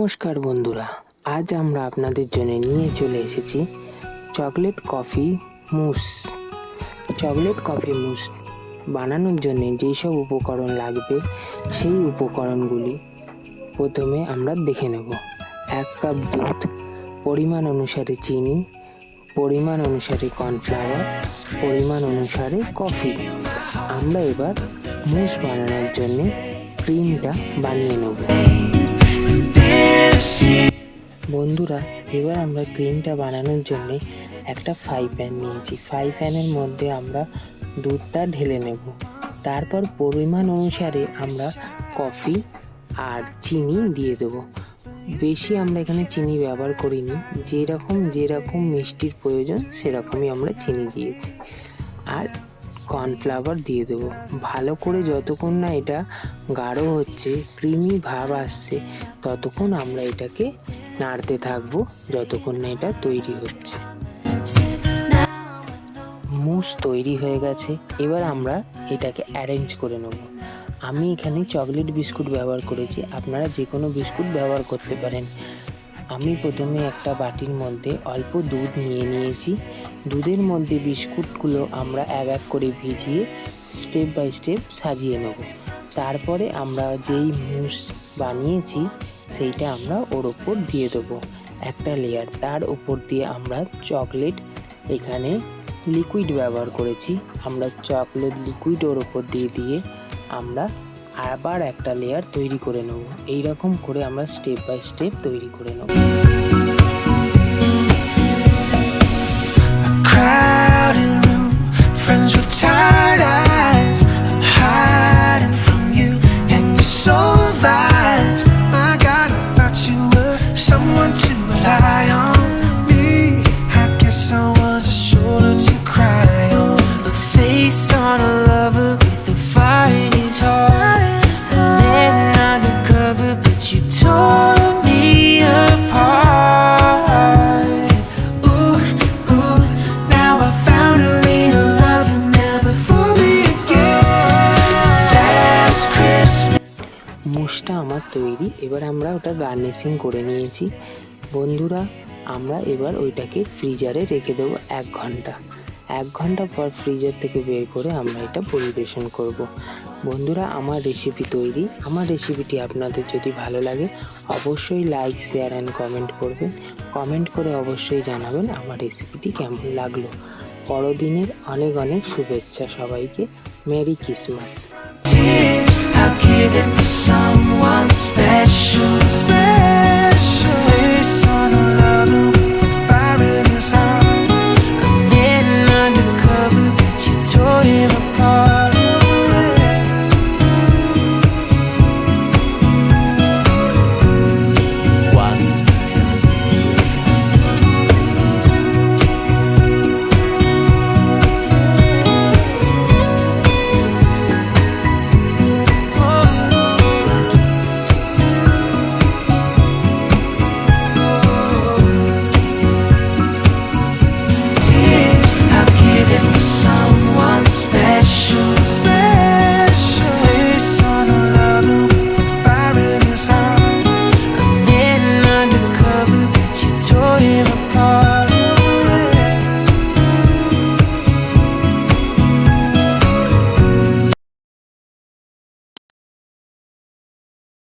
নমস্কার বন্ধুরা, আজ আমরা আপনাদের জন্য নিয়ে চলে এসেছি chocolate coffee mousse. Chocolate coffee mousse বানানোর জন্য যেই সব উপকরণ লাগবে, সেই উপকরণগুলি প্রথমে আমরা দেখে নেব। এক কাপ দুধ, পরিমাণ অনুসারে চিনি, পরিমাণ অনুসারে কর্নফ্লাওয়ার, পরিমাণ অনুসারে কফি। আমরা এবার মুস বানানোর জন্য ক্রিমটা বানিয়ে নেব। বন্ধুরা, এবার আমরা ক্রিমটা বানানোর জন্যে একটা ফ্রাই প্যান নিয়েছি। ফ্রাই প্যানের মধ্যে আমরা দুধটা ঢেলে নেব। তারপর পরিমাণ অনুসারে আমরা কফি আর চিনি দিয়ে দেবো। বেশি আমরা এখানে চিনি ব্যবহার করিনি। যেরকম যেরকম মিষ্টির প্রয়োজন, সেরকমই আমরা চিনি দিয়েছি। আর কর্নফ্লাওয়ার দিয়ে দেবো। ভালো করে যতক্ষণ না এটা গাঢ় হচ্ছে, ক্রিমি ভাব আসছে, ততক্ষণ আমরা এটাকে নাড়তে থাকব যতক্ষণ না এটা তৈরি হচ্ছে। মুস তৈরি হয়ে গেছে, এবার আমরা এটাকে অ্যারেঞ্জ করে নেব। আমি এখানে চকলেট বিস্কুট ব্যবহার করেছি, আপনারা যে কোনো বিস্কুট ব্যবহার করতে পারেন। আমি প্রথমে একটা বাটির মধ্যে অল্প দুধ নিয়ে নিয়েছি। দুধের মধ্যে বিস্কুটগুলো আমরা এক এক করে ভিজিয়ে স্টেপ বাই স্টেপ সাজিয়ে নেব। তারপরে আমরা যেই মুস বানিয়েছি, সেইটা আমরা ওর ওপর দিয়ে দেবো। একটা লেয়ার তার উপর দিয়ে আমরা চকলেট এখানে লিকুইড ব্যবহার করেছি। আমরা চকলেট লিকুইড ওর ওপর দিয়ে দিয়ে আমরা আবার একটা লেয়ার তৈরি করে নেব। এইরকম করে আমরা স্টেপ বাই স্টেপ তৈরি করে নেব। Friends with tired মুসটা আমার তৈরি। এবার আমরা ওটা গার্নিশিং করে নিয়েছি। বন্ধুরা, আমরা এবার ওইটাকে ফ্রিজারে রেখে দেবো এক ঘণ্টা। এক ঘণ্টা পর ফ্রিজার থেকে বের করে আমরা এটা পরিবেশন করব। বন্ধুরা, আমার রেসিপি তৈরি। আমার রেসিপিটি আপনাদের যদি ভালো লাগে, অবশ্যই লাইক শেয়ার অ্যান্ড কমেন্ট করবেন। কমেন্ট করে অবশ্যই জানাবেন আমার রেসিপিটি কেমন লাগল। বড়দিনের অনেক অনেক শুভেচ্ছা সবাইকে। Merry Christmas. Give it to someone special. special.